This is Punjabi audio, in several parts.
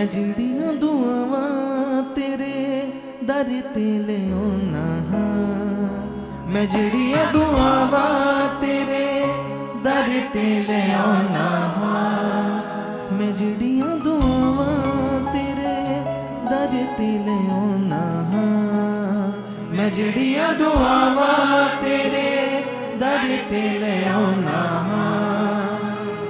ਮੈਂ ਜਿਹੜੀਆਂ ਦੁਆਵਾਂ ਤੇਰੇ ਦਰ ਤੇ ਲਿਆਉਣਾ ਹਾਂ। ਮੈਂ ਜਿਹੜੀਆਂ ਦੁਆਵਾਂ ਤੇਰੇ ਦਰ ਤੇ ਲਿਆਉਣਾ ਹਾਂ। ਮੈਂ ਜਿਹੜੀਆਂ ਦੁਆਵਾਂ ਤੇਰੇ ਦਰ ਤੇ ਲਿਆਉਣਾ ਹਾਂ। ਮੈਂ ਜਿਹੜੀਆਂ ਦੁਆਵਾਂ ਤੇਰੇ ਦਰ ਤੇ ਲਿਆਉਣਾ ਹਾਂ।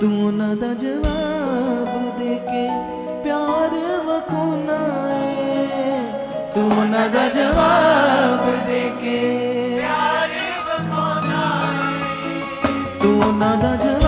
ਤੂੰ ਉਹਨਾਂ ਦਾ ਜਵਾਬ ਦੇ ਕੇ ਉਹਨਾਂ ਦਾ ਜਵਾਬ ਦੇ ਕੇ। ਪਿਆਰ ਵਖਾਉਣਾ ਏ। ਤੂੰ ਉਹਨਾਂ ਦਾ ਜਵਾਬ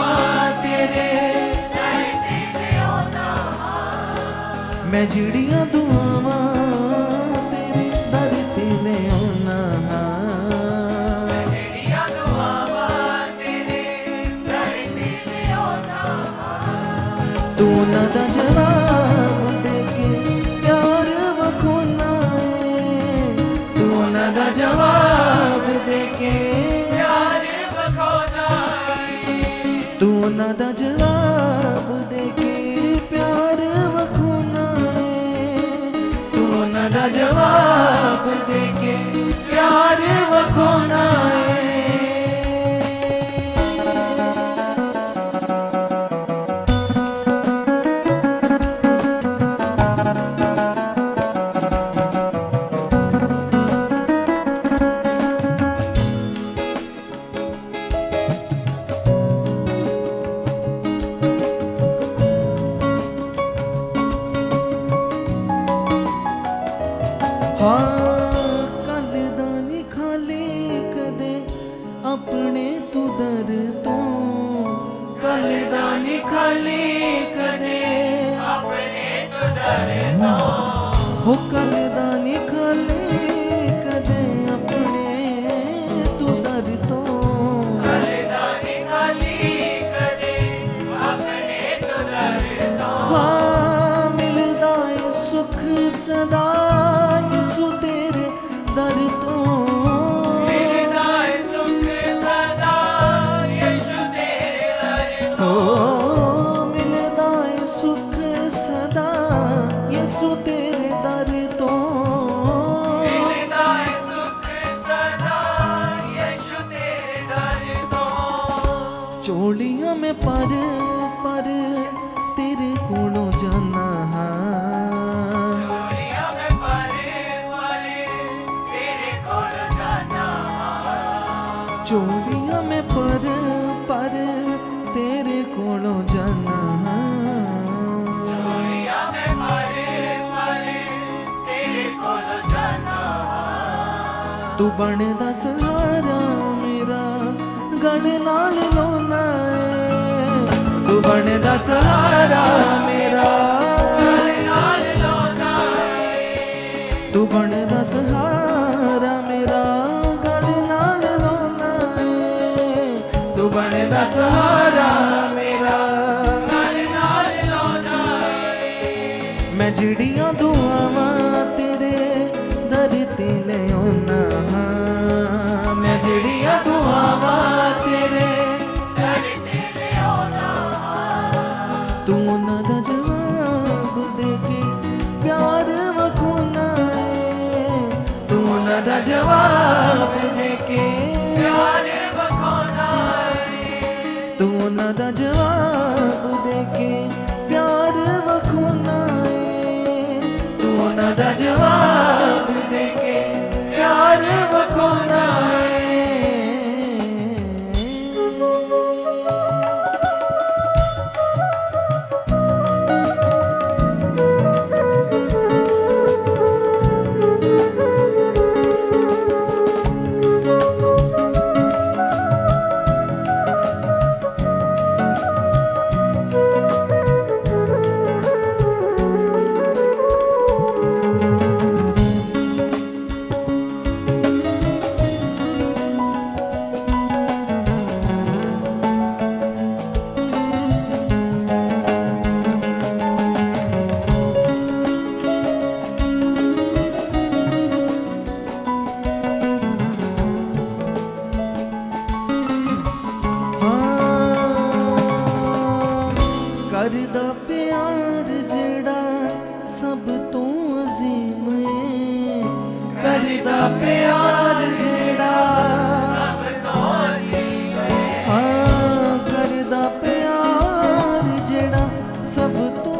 ਮੈਂ ਜਿਹੜੀਆਂ ਦੁਆਵਾਂ ਤੇਰੇ ਦਰ ਤੇ ਲਿਆਉਣਾ ਹਾਂ। ਮੈਂ ਜਿਹੜੀਆਂ ਦੁਆਵਾਂ ਤੇਰੇ ਦਰ ਤੇ ਹਾਂ। ਦਾ ਜਵਾਬ ਦੇ ਕੇ ਪਿਆਰ ਵਖਾਉਣਾ ਏ। ਤੂੰ ਉਹਨਾਂ ਦਾ ਜਵਾਬ ਦੇ ਕੇ ਪਿਆਰ ਵਖਾਉਣਾ ਏ। ਤੂੰ ਉਹਨਾਂ ਦਾ ਪਿਆਰ ਹੋ ਕੱਲ ਦਾ ਨੀ ਖਾਲੀ ਕਦੇ ਆਪਣੇ ਤੂੰ ਦਰ ਤੋਂ। ਕੱਲ ਦਾ ਨੀ ਖਾਲੀ ਕਦੇ ਆਪਣੇ ਤੂੰ ਦਰ ਤੋਂ। ਹਾਂ ਮਿਲਦਾ ਏ ਸੁਖ ਸਦਾ ਯਿਸੂ ਤੇਰੇ ਦਰ ਤੋਂ। ਪਰ ਪਰ ਤੇਰੇ ਕੋਲੋਂ ਜਾਣਾ ਹਾਂ। ਚੋਲੀਆਂ ਮੈਂ ਪਰ ਪਰ ਤੇਰੇ ਕੋਲੋਂ ਜਾਣਾ ਤੂੰ ਬਣਦਾ ਸਹਾਰਾ ਗੜ ਨਾਲ ਲਾਉਣਾ ਏ। ਤੂੰ ਬਣਦਾ ਸਹਾਰਾ ਮੇਰਾ। ਗੜ ਨਾਲ ਲਾਉਣਾ ਏ ਤੂੰ ਬਣਦਾ ਸਹਾਰਾ ਮੇਰਾ। ਗੜ ਨਾਲ ਲਾਉਣਾ ਏ। ਤੂੰ ਬਣਦਾ ਸਹਾਰਾ ਮੇਰਾ। ਗੜ ਨਾਲ ਲਾਉਣਾ ਏ ਮੈਂ ਜਿਹੜੀਆਂ ਤੂੰ ਉਹਨਾਂ ਦਾ ਜਵਾਬ ਦੇ ਕੇ ਪਿਆਰ ਵਖੋਨਾ ਏ। ਤੂੰ ਉਹਨਾਂ ਦਾ ਜਵਾਬ ਦੇ ਕੇ ਪਿਆਰ ਵਖੋਨਾ ਏ। ਕਰਦਾ ਪਿਆਰ ਜਿਹੜਾ ਸਭ ਤੋਂ ਅਜ਼ੀਮ ਏ। ਕਰਦਾ ਪਿਆਰ ਜਿਹੜਾ ਹਾਂ ਕਰਦਾ ਪਿਆਰ ਜਿਹੜਾ ਸਭ ਤੋਂ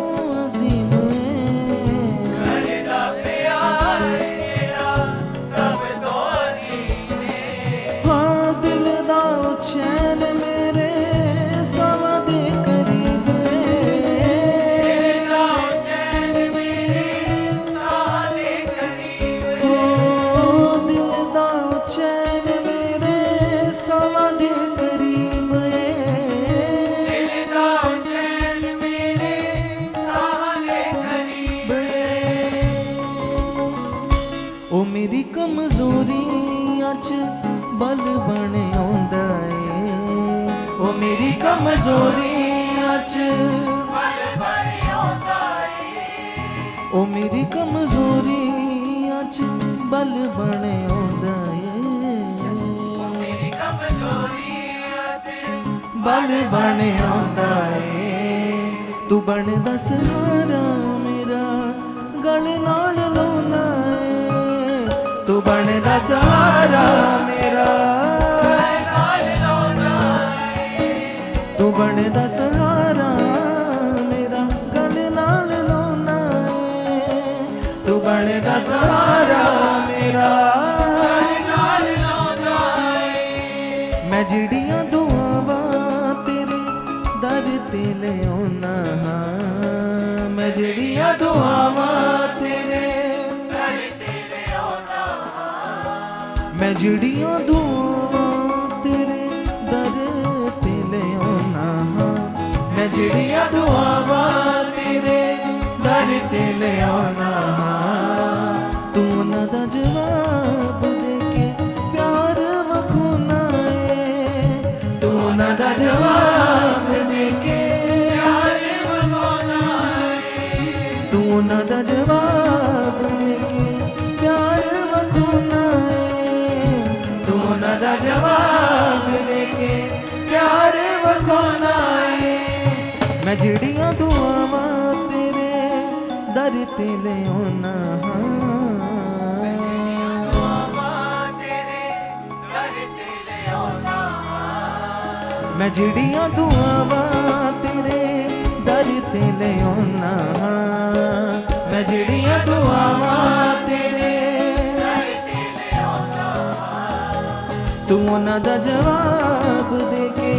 ਬਣ ਆਉਂਦਾ ਏ। ਉਹ ਮੇਰੀ ਕਮਜ਼ੋਰੀਆਂ ਚ ਫਲ ਬਣ ਆਉਂਦਾ ਏ ਉਹ ਮੇਰੀ ਕਮਜ਼ੋਰੀਆਂ ਚ ਬਲ ਬਣ ਆਉਂਦਾ ਏ ਮੇਰੀ ਕਮਜ਼ੋਰੀਆਂ ਚ ਬਲ ਬਣ ਆਉਂਦਾ ਏ। ਤੂੰ ਬਣਦਾ ਸਹਾਰਾ ਮੇਰਾ, ਗਲ ਨਾਲ ਲਾਉਣਾ ਏ। ਤੂੰ ਬਣਦਾ ਸਹਾਰਾ ਮੇਰਾ। ਤੂੰ ਬਣਦਾ ਸਹਾਰਾ ਮੇਰਾ ਗਲ ਨਾਲ ਲਾਉਣਾ ਏ। ਤੂੰ ਬਣਦਾ ਸਹਾਰਾ ਮੇਰਾ ਨਾਲ ਲਾਉਂਦਾ ਏ। ਮੈਂ ਜਿਹੜੀਆਂ ਦੁਆਵਾਂ ਤੇਰੇ ਦਰ ਤੇ ਲਿਆਉਣਾ ਹਾਂ। ਮੈਂ ਜਿਹੜੀਆਂ ਦੁਆਵਾਂ ਤੇਰੇ ਕਰ ਤੇ ਲਿਆਉਂਦਾ ਮੈਂ ਜਿਹੜੀਆਂ ਦੁਆਵਾਂ ਜਿਹੜੀਆਂ ਦੁਆਵਾਂ ਤੇਰੇ ਦਰ ਤੇ ਲਿਆਉਣਾ ਹਾਂ ਤੂੰ ਉਹਨਾਂ ਦਾ ਜਵਾਬ ਦੇ ਕੇ ਪਿਆਰ ਵਖੋਨਾ ਏ ਤੂੰ ਉਹਨਾਂ ਦਾ ਜਵਾਬ ਦੇ ਕੇ ਪਿਆਰ ਵਖਾਉਣਾ ਏ ਤੂੰ ਉਹਨਾਂ ਦਾ ਜਵਾਬ ਦੇ ਕੇ ਪਿਆਰ ਵਖੋਨਾ ਏ ਤੂੰ ਉਹਨਾਂ ਦਾ ਜਵਾਬ ਦੇ ਕੇ ਪਿਆਰ ਵਖੋਨਾ ਏ ਮੈਂ ਜਿਹੜੀਆਂ ਦੁਆਵਾਂ ਤੇਰੇ ਦਰ ਤੇ ਲਿਆਉਣਾ ਹਾਂ। ਦੁਆਵਾਂ ਤੇਰੇ ਕਰ ਤੇ ਲਿਆਉਂਦਾ ਮੈਂ ਜਿਹੜੀਆਂ ਦੁਆਵਾਂ ਤੇਰੇ ਦਰ ਤੇ ਲਿਆਉਣਾ ਹਾਂ। ਮੈਂ ਜਿਹੜੀਆਂ ਦੁਆਵਾਂ ਤੇਰੇ ਕਰ ਤੇ ਲਿਆਉਂਦਾ ਤੂੰ ਉਹਨਾਂ ਦਾ ਜਵਾਬ ਦੇ ਕੇ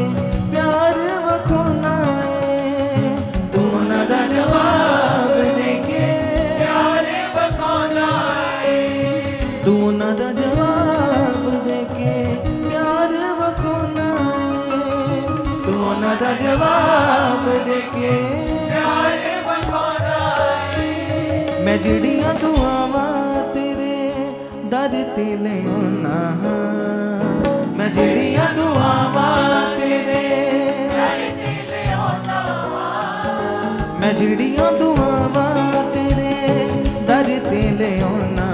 ਤੂੰ ਉਹਨਾਂ ਦਾ ਜਵਾਬ ਦੇ ਕੇ ਪਿਆਰ ਵਖਾਉਣਾ ਮੈਂ ਜਿਹੜੀਆਂ ਦੁਆਵਾਂ ਤੇਰੇ ਦਰ ਤੇ ਲਿਆਉਣਾ ਮੈਂ ਜਿਹੜੀਆਂ ਦੁਆਵਾਂ ਤੇਰੇ ਕਰ ਤੇ ਲਿਆਉਂਦਾ ਮੈਂ ਜਿਹੜੀਆਂ ਦੁਆਵਾਂ ਤੇਰੇ ਦਰ ਤੇ ਲਿਆਉਣਾ